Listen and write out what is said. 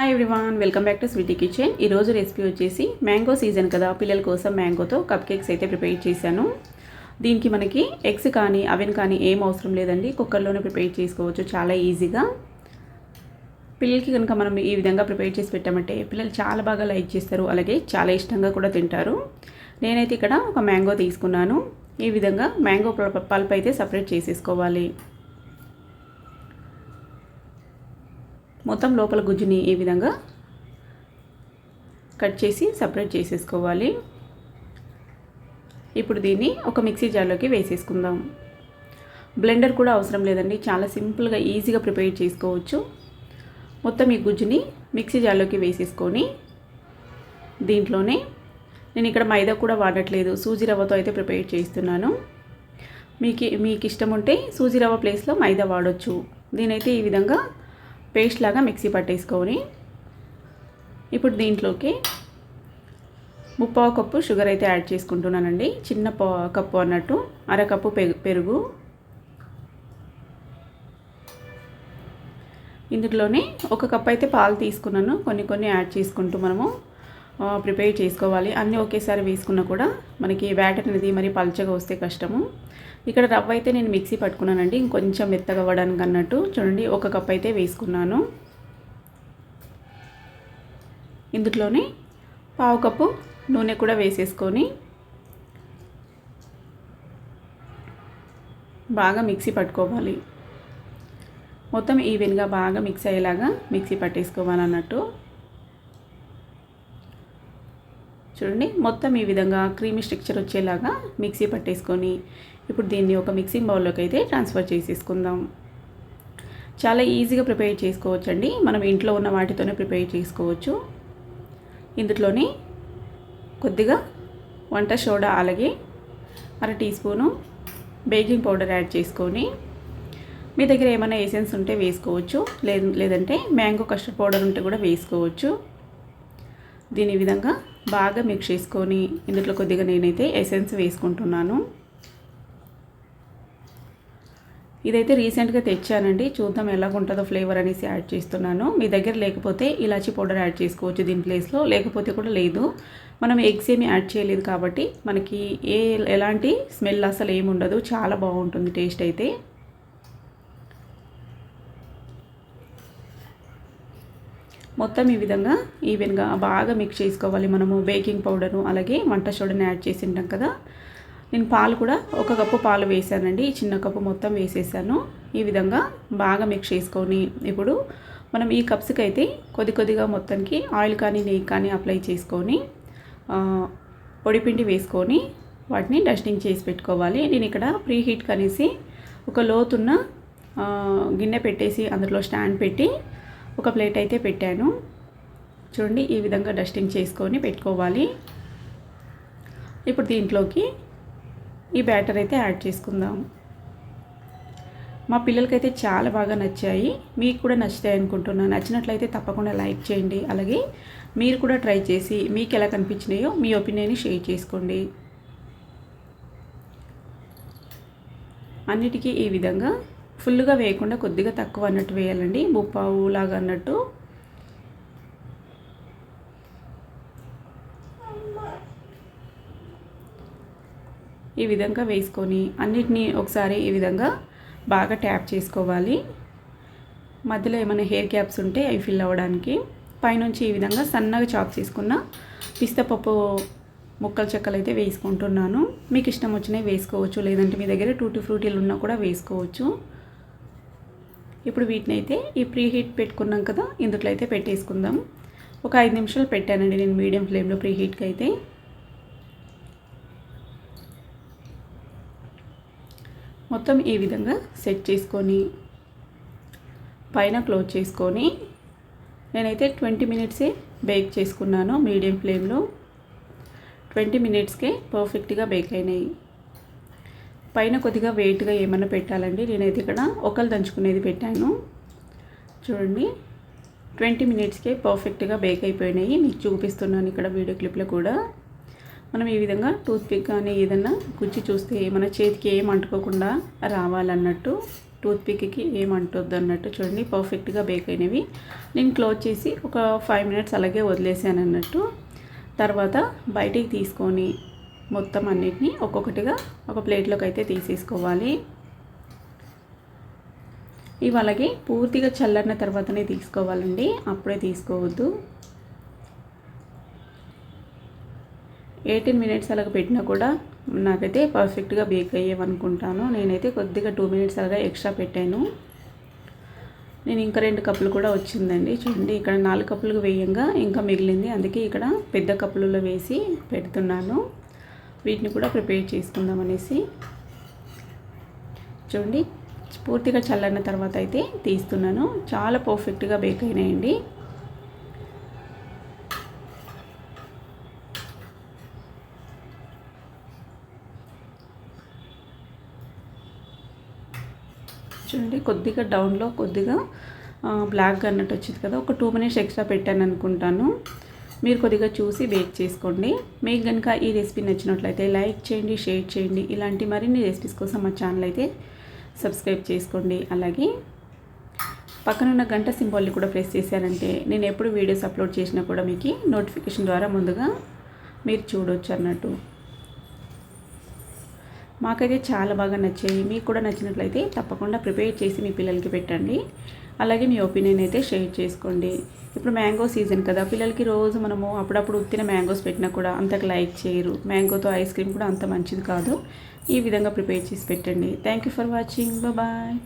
Hi everyone welcome back to Sweety Kitchen ఈరోజు recipe వచ్చేసి mango season కదా. పిల్లల కోసం మ్యాంగోతో కప్ కేక్స్ అయితే ప్రిపేర్ చేశాను. దీనికి మనకి ఎగ్స్ కానీ అవెన్ కానీ ఏం అవసరం లేదండి. కుక్కర్లోనే ప్రిపేర్ చేసుకోవచ్చు. చాలా ఈజీగా పిల్లలకి కనుక మనం ఈ విధంగా ప్రిపేర్ చేసి పెట్టామంటే పిల్లలు చాలా బాగా లైక్ చేస్తారు. అలాగే చాలా ఇష్టంగా కూడా తింటారు. నేనైతే ఇక్కడ ఒక మ్యాంగో తీసుకున్నాను. ఈ విధంగా మ్యాంగో పల్ప్ అయితే సపరేట్ చేసేసుకోవాలి. మొత్తం లోపల గుజ్జుని ఈ విధంగా కట్ చేసి సపరేట్ చేసేసుకోవాలి. ఇప్పుడు దీన్ని ఒక మిక్సీ జార్లోకి వేసేసుకుందాం. బ్లెండర్ కూడా అవసరం లేదండి. చాలా సింపుల్గా ఈజీగా ప్రిపేర్ చేసుకోవచ్చు. మొత్తం ఈ గుజ్జుని మిక్సీ జార్లోకి వేసేసుకొని దీంట్లోనే నేను ఇక్కడ మైదా కూడా వాడట్లేదు. సూజీ రవ్వతో అయితే ప్రిపేర్ చేస్తున్నాను. మీకు మీకు ఇష్టం ఉంటే సూజీ రవ్వ ప్లేస్లో మైదా వాడొచ్చు. దీనైతే ఈ విధంగా పేస్ట్ లాగా మిక్సీ పట్టేసుకొని ఇప్పుడు దీంట్లోకి ముప్పావు కప్పు షుగర్ అయితే యాడ్ చేసుకుంటున్నానండి. చిన్న కప్పు అన్నట్టు అరకప్పు పెరుగు. ఇందులోనే ఒక కప్ అయితే పాలు తీసుకున్నాను. కొన్ని కొన్ని యాడ్ చేసుకుంటూ మనము ప్రిపేర్ చేసుకోవాలి. అన్నీ ఒకేసారి వేసుకున్నా కూడా మనకి బ్యాటర్ అనేది మరి పల్చగా వస్తే కష్టము. ఇక్కడ రవ్వ అయితే నేను మిక్సీ పట్టుకున్నానండి. ఇంకొంచెం మెత్తగా అవ్వడానికి అన్నట్టు. చూడండి ఒక కప్ అయితే వేసుకున్నాను. ఇందులోనే పావు కప్పు నూనె కూడా వేసేసుకొని బాగా మిక్సీ పట్టుకోవాలి. మొత్తం ఈవెన్గా బాగా మిక్స్ అయ్యేలాగా మిక్సీ పట్టేసుకోవాలి అన్నట్టు చూడండి మొత్తం ఈ విధంగా క్రీమీ స్ట్రక్చర్ వచ్చేలాగా మిక్సీ పట్టేసుకొని ఇప్పుడు దీన్ని ఒక మిక్సింగ్ బౌల్లోకి అయితే ట్రాన్స్ఫర్ చేసేసుకుందాం. చాలా ఈజీగా ప్రిపేర్ చేసుకోవచ్చండి. మనం ఇంట్లో ఉన్న వాటితోనే ప్రిపేర్ చేసుకోవచ్చు. ఇందులోని కొద్దిగా వంట సోడా అలాగే అర teaspoon baking powder add చేసుకొని మీ దగ్గర ఏమైనా ఎసెన్స్ ఉంటే వేసుకోవచ్చు. లేదంటే మ్యాంగో కస్టర్డ్ పౌడర్ ఉంటే కూడా వేసుకోవచ్చు. దీని విధంగా బాగా మిక్స్ చేసుకొని ఇందులో కొద్దిగా నేనైతే ఎసెన్స్ వేసుకుంటున్నాను. ఇదైతే రీసెంట్గా తెచ్చానండి. చూద్దాం ఎలా ఉంటుందో ఫ్లేవర్ అనేసి యాడ్ చేస్తున్నాను. మీ దగ్గర లేకపోతే ఇలాచీ పౌడర్ యాడ్ చేసుకోవచ్చు దీని ప్లేస్లో లేకపోతే కూడా లేదు. మనం ఎగ్స్ ఏమి యాడ్ చేయలేదు కాబట్టి మనకి ఏ ఎలాంటి స్మెల్ అసలు ఏమి ఉండదు. చాలా బాగుంటుంది టేస్ట్ అయితే. మొత్తం ఈ విధంగా ఈవెన్గా బాగా మిక్స్ చేసుకోవాలి మనము బేకింగ్ పౌడరు అలాగే వంట సోడాని యాడ్ చేసి ఉంటాం కదా. నేను పాలు కూడా ఒక కప్పు పాలు వేసానండి. ఈ చిన్న కప్పు మొత్తం వేసేసాను. ఈ విధంగా బాగా మిక్స్ చేసుకొని ఇప్పుడు మనం ఈ కప్స్కి అయితే కొద్ది కొద్దిగా మొత్తానికి ఆయిల్ కానీ నెయ్యి కానీ అప్లై చేసుకొని పొడిపిండి వేసుకొని వాటిని డస్టింగ్ చేసి పెట్టుకోవాలి. నేను ఇక్కడ ప్రీ హీట్ కనేసి ఒక లోతున్న గిన్నె పెట్టేసి అందులో స్టాండ్ పెట్టి ఒక ప్లేట్ అయితే పెట్టాను. చూడండి ఈ విధంగా డస్టింగ్ చేసుకొని పెట్టుకోవాలి. ఇప్పుడు దీంట్లోకి ఈ బ్యాటర్ అయితే యాడ్ చేసుకుందాం. మా పిల్లలకైతే చాలా బాగా నచ్చాయి. మీకు కూడా నచ్చుతాయి అనుకుంటున్నాను. నచ్చినట్లయితే తప్పకుండా లైక్ చేయండి. అలాగే మీరు కూడా ట్రై చేసి మీకు ఎలా కనిపించినాయో మీ ఒపీనియన్ షేర్ చేసుకోండి. అన్నిటికీ ఈ విధంగా ఫుల్గా వేయకుండా కొద్దిగా తక్కువ అన్నట్టు వేయాలండి. బుప్పావు లాగా అన్నట్టు. ఈ విధంగా వేసుకొని అన్నిటినీ ఒకసారి ఈ విధంగా బాగా ట్యాప్ చేసుకోవాలి. మధ్యలో ఏమైనా హెయిర్ క్యాప్స్ ఉంటే అవి ఫిల్ అవ్వడానికి. పైనుంచి ఈ విధంగా సన్నగా చాప్ చేసుకున్న పిస్తపప్పు ముక్కల చెక్కలు అయితే వేసుకుంటున్నాను. మీకు ఇష్టం వచ్చినవి వేసుకోవచ్చు. లేదంటే మీ దగ్గర టూటీ ఫ్రూటీలు ఉన్నా కూడా వేసుకోవచ్చు. ఇప్పుడు వీటిని అయితే ఈ ప్రీ హీట్ పెట్టుకున్నాం కదా ఇందులో అయితే పెట్టేసుకుందాం ఒక ఐదు నిమిషాలు పెట్టానండి నేను మీడియం ఫ్లేమ్లో ప్రీ హీట్కి అయితే. మొత్తం ఈ విధంగా సెట్ చేసుకొని పైన క్లోజ్ చేసుకొని నేనైతే ట్వంటీ మినిట్సే బేక్ చేసుకున్నాను మీడియం ఫ్లేమ్లో. ట్వంటీ మినిట్స్కే పర్ఫెక్ట్గా బేక్ అయినాయి. పైన కొద్దిగా వెయిట్గా ఏమైనా పెట్టాలండి. నేనైతే ఇక్కడ ఒకళ్ళు దంచుకునేది పెట్టాను. చూడండి. ట్వంటీ మినిట్స్కే పర్ఫెక్ట్గా బేక్ అయిపోయినాయి. మీకు చూపిస్తున్నాను ఇక్కడ వీడియో క్లిప్లో కూడా. మనం ఈ విధంగా టూత్పిక్ కానీ ఏదన్నా గుచ్చి చూస్తే మన చేతికి ఏం అంటుకోకుండా రావాలన్నట్టు టూత్ పిక్కి అంటొద్దు అన్నట్టు చూడండి. పర్ఫెక్ట్గా బేక్ అయినవి. నేను క్లోజ్ చేసి ఒక ఫైవ్ మినిట్స్ అలాగే వదిలేసాను అన్నట్టు తర్వాత బయటికి తీసుకొని మొత్తం అన్నిటినీ ఒక్కొక్కటిగా ఒక ప్లేట్లోకి అయితే తీసేసుకోవాలి. ఇవి అలాగే పూర్తిగా చల్లరిన తర్వాతనే తీసుకోవాలండి. అప్పుడే తీసుకోవద్దు. ఎయిటీన్ మినిట్స్ అలాగ పెట్టినా కూడా నాకైతే పర్ఫెక్ట్గా బేక్ అయ్యేవనుకుంటాను. నేనైతే కొద్దిగా టూ మినిట్స్ అలాగా ఎక్స్ట్రా పెట్టాను. నేను ఇంకా రెండు కప్పులు కూడా వచ్చిందండి. చూడండి ఇక్కడ నాలుగు కప్పులు వేయంగా ఇంకా మిగిలింది. అందుకే ఇక్కడ పెద్ద కప్పులలో వేసి పెడుతున్నాను. వీటిని కూడా ప్రిపేర్ చేసుకుందాం అనేసి. చూడండి పూర్తిగా చల్లన్న తర్వాత అయితే తీస్తున్నాను. చాలా పర్ఫెక్ట్గా బేక్ అయినాయండి. చూడండి కొద్దిగా డౌన్లో కొద్దిగా బ్లాక్ అన్నట్టు వచ్చింది కదా ఒక టూ మినిట్స్ ఎక్స్ట్రా పెట్టాను అనుకుంటాను మీరు కొద్దిగా చూసి బేక్ చేసుకోండి. మీకు కనుక ఈ రెసిపీ నచ్చినట్లయితే లైక్ చేయండి షేర్ చేయండి. ఇలాంటి మరిన్ని రెసిపీస్ కోసం మా ఛానల్ అయితే సబ్స్క్రైబ్ చేసుకోండి. అలాగే పక్కనున్న గంట సింబల్ని కూడా ప్రెస్ చేశారంటే నేను ఎప్పుడు వీడియోస్ అప్లోడ్ చేసినా కూడా మీకు నోటిఫికేషన్ ద్వారా ముందుగా మీరు చూడొచ్చు అన్నట్టు. మాకైతే చాలా బాగా నచ్చాయి. మీకు కూడా నచ్చినట్లయితే తప్పకుండా ప్రిపేర్ చేసి మీ పిల్లలకి పెట్టండి. అలాగే మీ ఒపీనియన్ అయితే షేర్ చేసుకోండి. ఇప్పుడు మ్యాంగో సీజన్ కదా పిల్లలకి రోజు మనము అప్పుడప్పుడు ఉత్తిన మ్యాంగోస్ పెట్టినా కూడా అంతకు లైక్ చేయరు. మ్యాంగోతో ఐస్ క్రీమ్ కూడా అంత మంచిది కాదు. ఈ విధంగా ప్రిపేర్ చేసి పెట్టండి. Thank you for watching. Bye.